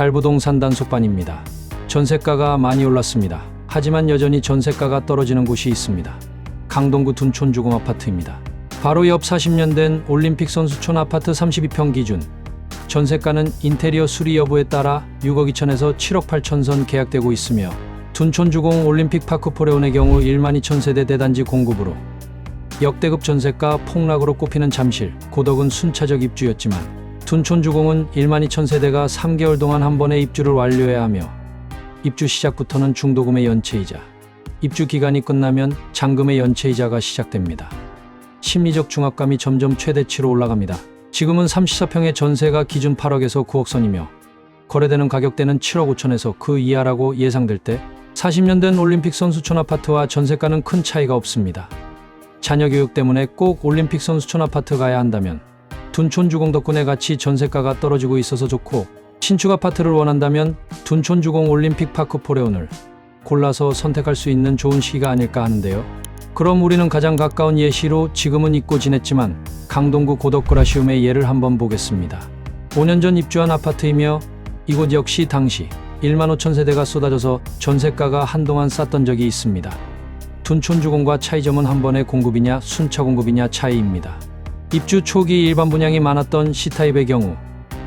달부동 산 단 속반입니다. 전세가가 많이 올랐습니다. 하지만 여전히 전세가가 떨어지는 곳이 있습니다. 강동구 둔촌 주공 아파트입니다. 바로 옆 40년 된 올림픽 선수촌 아파트 32평 기준 전세가는 인테리어 수리 여부에 따라 6억 2천에서 7억 8천 선 계약되고 있으며 둔촌 주공 올림픽 파크 포레온의 경우 1만 2천 세대 대단지 공급으로 역대급 전세가 폭락으로 꼽히는 잠실, 고덕은 순차적 입주였지만 둔촌주공은 1만 2천 세대가 3개월 동안 한 번에 입주를 완료해야 하며 입주 시작부터는 중도금의 연체이자 입주 기간이 끝나면 잔금의 연체이자가 시작됩니다. 심리적 중압감이 점점 최대치로 올라갑니다. 지금은 34평의 전세가 기준 8억에서 9억 선이며 거래되는 가격대는 7억 5천에서 그 이하라고 예상될 때 40년 된 올림픽 선수촌 아파트와 전세가는 큰 차이가 없습니다. 자녀 교육 때문에 꼭 올림픽 선수촌 아파트 가야 한다면 둔촌주공 덕분에 같이 전세가가 떨어지고 있어서 좋고 신축 아파트를 원한다면 둔촌주공 올림픽 파크 포레온을 골라서 선택할 수 있는 좋은 시기가 아닐까 하는데요. 그럼 우리는 가장 가까운 예시로 지금은 잊고 지냈지만 강동구 고덕그라시움의 예를 한번 보겠습니다. 5년 전 입주한 아파트이며 이곳 역시 당시 1만 5천 세대가 쏟아져서 전세가가 한동안 쌌던 적이 있습니다. 둔촌주공과 차이점은 한 번의 공급이냐 순차 공급이냐 차이입니다. 입주 초기 일반 분양이 많았던 C타입의 경우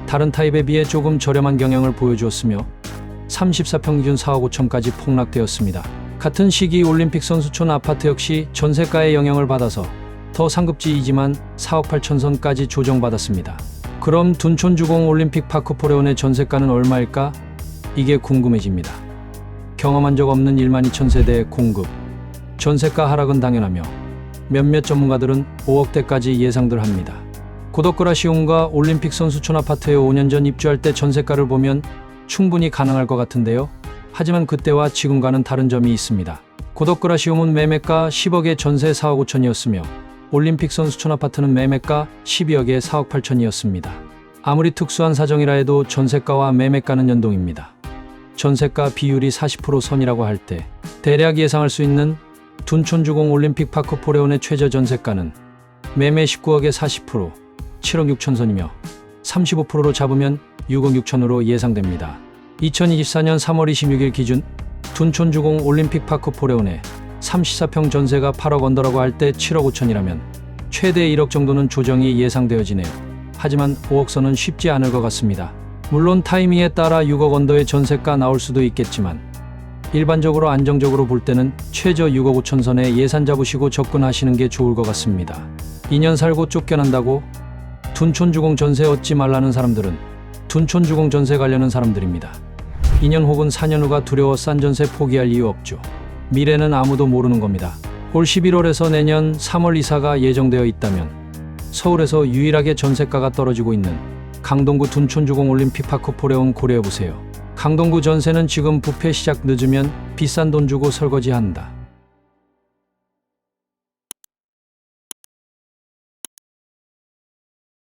다른 타입에 비해 조금 저렴한 경영을 보여주었으며 34평 기준 4억 5천까지 폭락되었습니다. 같은 시기 올림픽 선수촌 아파트 역시 전세가의 영향을 받아서 더 상급지이지만 4억 8천 선까지 조정받았습니다. 그럼 둔촌주공 올림픽 파크 포레온의 전세가는 얼마일까? 이게 궁금해집니다. 경험한 적 없는 1만 2천 세대의 공급, 전세가 하락은 당연하며 몇몇 전문가들은 5억대까지 예상들 합니다. 고덕그라시온과 올림픽 선수촌 아파트에 5년 전 입주할 때 전세가를 보면 충분히 가능할 것 같은데요. 하지만 그때와 지금과는 다른 점이 있습니다. 고덕그라시움은 매매가 10억에 전세 4억 5천이었으며 올림픽 선수촌 아파트는 매매가 12억에 4억 8천이었습니다. 아무리 특수한 사정이라 해도 전세가와 매매가는 연동입니다. 전세가 비율이 40% 선이라고 할 때 대략 예상할 수 있는 둔촌주공 올림픽 파크 포레온의 최저 전세가는 매매 19억에 40% 7억 6천 선이며 35%로 잡으면 6억 6천으로 예상됩니다. 2024년 3월 26일 기준 둔촌주공 올림픽 파크 포레온의 34평 전세가 8억 언더라고 할 때 7억 5천이라면 최대 1억 정도는 조정이 예상되어지네요. 하지만 5억 선은 쉽지 않을 것 같습니다. 물론 타이밍에 따라 6억 언더의 전세가 나올 수도 있겠지만 일반적으로 안정적으로 볼 때는 최저 6억 5천 선에 예산 잡으시고 접근하시는 게 좋을 것 같습니다. 2년 살고 쫓겨난다고 둔촌주공 전세 얻지 말라는 사람들은 둔촌주공 전세 가려는 사람들입니다. 2년 혹은 4년 후가 두려워 싼 전세 포기할 이유 없죠. 미래는 아무도 모르는 겁니다. 올 11월에서 내년 3월 이사가 예정되어 있다면 서울에서 유일하게 전세가가 떨어지고 있는 강동구 둔촌주공 올림픽 파크 포레온 고려해보세요. 강동구 전세는 지금 부패 시작 늦으면 비싼 돈 주고 설거지한다.